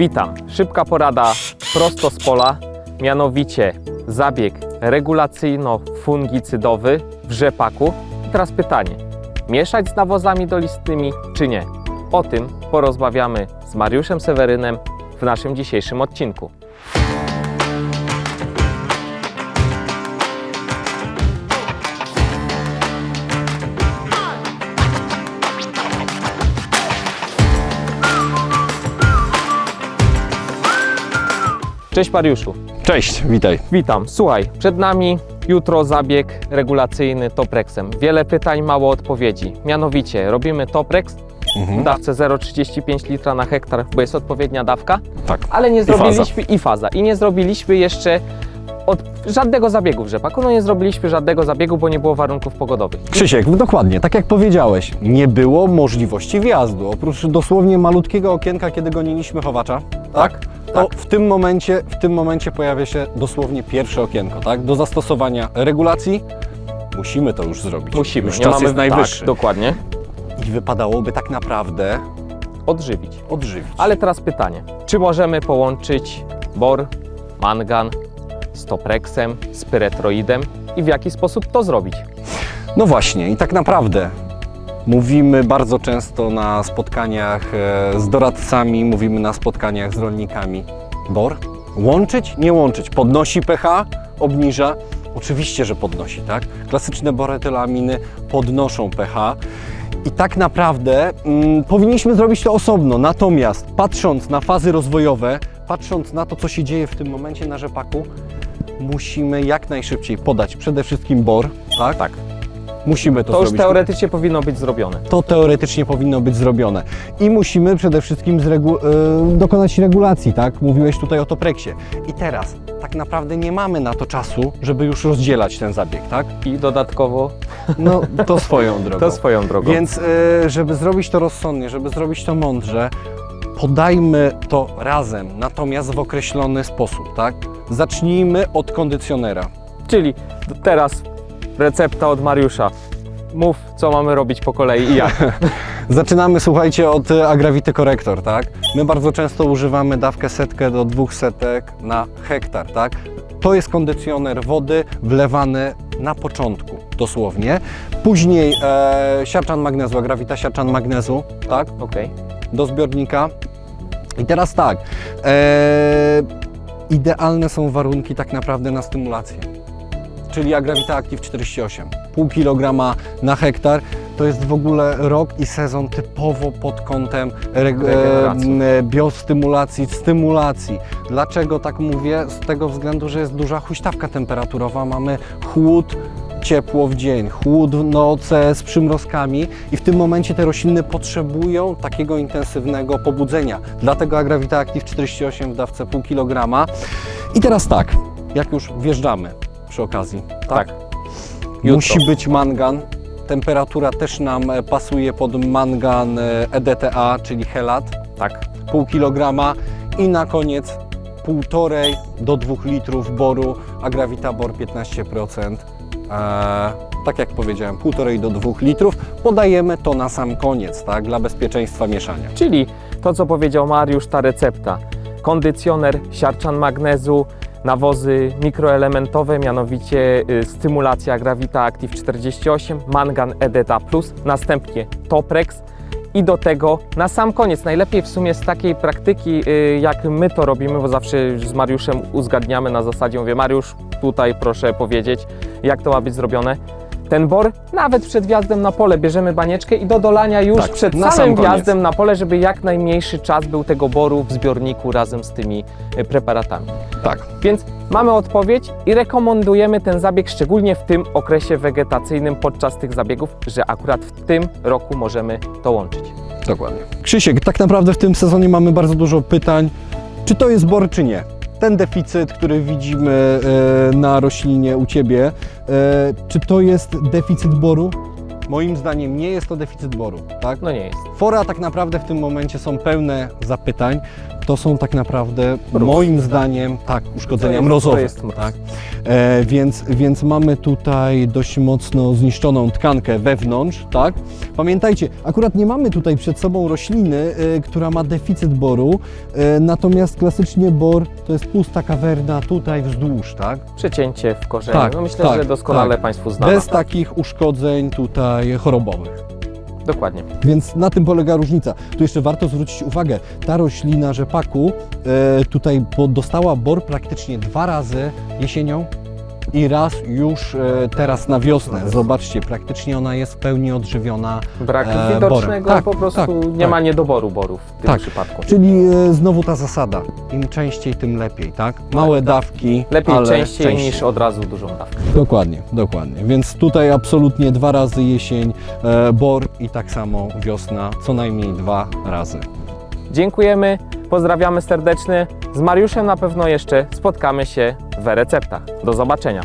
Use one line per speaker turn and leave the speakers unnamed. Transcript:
Witam. Szybka porada prosto z pola, mianowicie zabieg regulacyjno-fungicydowy w rzepaku. I teraz pytanie, mieszać z nawozami dolistnymi czy nie? O tym porozmawiamy z Mariuszem Sewerynem w naszym dzisiejszym odcinku. Cześć Mariuszu.
Cześć, witaj.
Witam. Słuchaj, przed nami jutro zabieg regulacyjny Toprexem. Wiele pytań, mało odpowiedzi. Mianowicie robimy Toprex w
Mhm.
dawce 0,35 litra na hektar, bo jest odpowiednia dawka,
Tak.
ale nie
faza.
zrobiliśmy i faza. I nie zrobiliśmy jeszcze od żadnego zabiegu w rzepaku. No nie zrobiliśmy żadnego zabiegu, bo nie było warunków pogodowych.
Krzysiek, dokładnie, tak jak powiedziałeś, nie było możliwości wjazdu. Oprócz dosłownie malutkiego okienka, kiedy goniliśmy chowacza, tak? To w tym momencie, w tym momencie pojawia się dosłownie pierwsze okienko, tak? Do zastosowania regulacji musimy to już zrobić.
Musimy.
Już
nie
czas
mamy,
jest najwyższy.
Tak, dokładnie.
I wypadałoby tak naprawdę
Odżywić.
odżywić.
Ale teraz pytanie, czy możemy połączyć bor, mangan z Toprexem, z pyretroidem i w jaki sposób to zrobić?
No właśnie, i tak naprawdę mówimy bardzo często na spotkaniach e, z doradcami, mówimy na spotkaniach z rolnikami. Bor? Łączyć? Nie łączyć. Podnosi pH? Obniża? Oczywiście, że podnosi, tak? Klasyczne boretylaminy podnoszą pH. I tak naprawdę mm, powinniśmy zrobić to osobno. Natomiast patrząc na fazy rozwojowe, patrząc na to, co się dzieje w tym momencie na rzepaku, musimy jak najszybciej podać przede wszystkim bor, tak?
Tak.
Musimy to,
To już
zrobić.
teoretycznie powinno być zrobione.
To teoretycznie powinno być zrobione. I musimy przede wszystkim e, dokonać regulacji, tak? Mówiłeś tutaj o Topreksie. I teraz tak naprawdę nie mamy na to czasu, żeby już rozdzielać ten zabieg, tak?
I dodatkowo
No to swoją drogą.
to swoją drogą.
Więc e, żeby zrobić to rozsądnie, żeby zrobić to mądrze, podajmy to razem, natomiast w określony sposób, tak? Zacznijmy od kondycjonera.
Czyli teraz recepta od Mariusza. Mów, co mamy robić po kolei i jak.
Zaczynamy, słuchajcie, od e, Agravity Corrector, tak? My bardzo często używamy dawkę setkę do dwóch setek na hektar, tak? To jest kondycjoner wody wlewany na początku, dosłownie. Później e, siarczan magnezu, Agravita siarczan magnezu, tak?
Okej.
Do zbiornika. I teraz tak, e, idealne są warunki tak naprawdę na stymulację. Czyli Agravita Active 48, pół kilograma na hektar. To jest w ogóle rok i sezon typowo pod kątem biostymulacji, stymulacji. Dlaczego tak mówię? Z tego względu, że jest duża huśtawka temperaturowa, mamy chłód, ciepło w dzień, chłód w noce z przymrozkami i w tym momencie te rośliny potrzebują takiego intensywnego pobudzenia. Dlatego Agravita Active 48 w dawce pół kilograma. I teraz tak, jak już wjeżdżamy przy okazji,
Tak. Jutro.
Musi być mangan. Temperatura też nam e, pasuje pod mangan e, EDTA, czyli helat,
Tak.
pół kilograma i na koniec półtorej do dwóch litrów boru Agravita Bor 15%. Eee, tak jak powiedziałem, półtorej do dwóch litrów. Podajemy to na sam koniec, tak, dla bezpieczeństwa mieszania.
Czyli to, co powiedział Mariusz, ta recepta. Kondycjoner, siarczan magnezu, nawozy mikroelementowe, mianowicie y, stymulacja Gravita Active 48, mangan EDTA+, następnie Toprex i do tego na sam koniec, najlepiej w sumie z takiej praktyki, y, jak my to robimy, bo zawsze z Mariuszem uzgadniamy na zasadzie, mówię Mariusz, tutaj proszę powiedzieć, jak to ma być zrobione. Ten bor, nawet przed wjazdem na pole, bierzemy banieczkę i do dolania już
Tak,
przed
na
samym
sam
wjazdem na pole, żeby jak najmniejszy czas był tego boru w zbiorniku razem z tymi y, preparatami.
Tak.
Więc mamy odpowiedź i rekomendujemy ten zabieg szczególnie w tym okresie wegetacyjnym podczas tych zabiegów, że akurat w tym roku możemy to łączyć.
Dokładnie. Krzysiek, tak naprawdę w tym sezonie mamy bardzo dużo pytań, czy to jest bor, czy nie. Ten deficyt, który widzimy e, na roślinie u Ciebie, e, czy to jest deficyt boru? Moim zdaniem nie jest to deficyt boru, tak?
No nie jest.
Fora tak naprawdę w tym momencie są pełne zapytań, to są tak naprawdę
Mróz.
moim zdaniem tak uszkodzenia
To jest-
mrozowe.
to jest
tak? E, więc, więc mamy tutaj dość mocno zniszczoną tkankę wewnątrz, tak? Pamiętajcie, akurat nie mamy tutaj przed sobą rośliny, e, która ma deficyt boru, e, natomiast klasycznie bor to jest pusta kawerna tutaj wzdłuż, tak?
Przecięcie w korzeniu.
Tak,
no myślę,
tak,
że doskonale
tak.
Państwu znana.
Bez takich uszkodzeń tutaj chorobowych.
Dokładnie.
Więc na tym polega różnica. Tu jeszcze warto zwrócić uwagę, ta roślina rzepaku e, tutaj dostała bor praktycznie dwa razy jesienią i raz już e, teraz na wiosnę. Zobaczcie, praktycznie ona jest w pełni odżywiona.
Brak
E,
widocznego,
Tak,
po prostu
tak,
nie
tak.
ma niedoboru borów w tym
Tak.
przypadku.
Czyli e, znowu ta zasada, im częściej, tym lepiej, tak? Małe dawki,
Lepiej
ale
częściej, niż od razu dużą dawkę.
Dokładnie, dokładnie. Więc tutaj absolutnie dwa razy jesień, e, bor i tak samo wiosna, co najmniej dwa razy.
Dziękujemy, pozdrawiamy serdecznie. Z Mariuszem na pewno jeszcze spotkamy się w e-receptach. Do zobaczenia.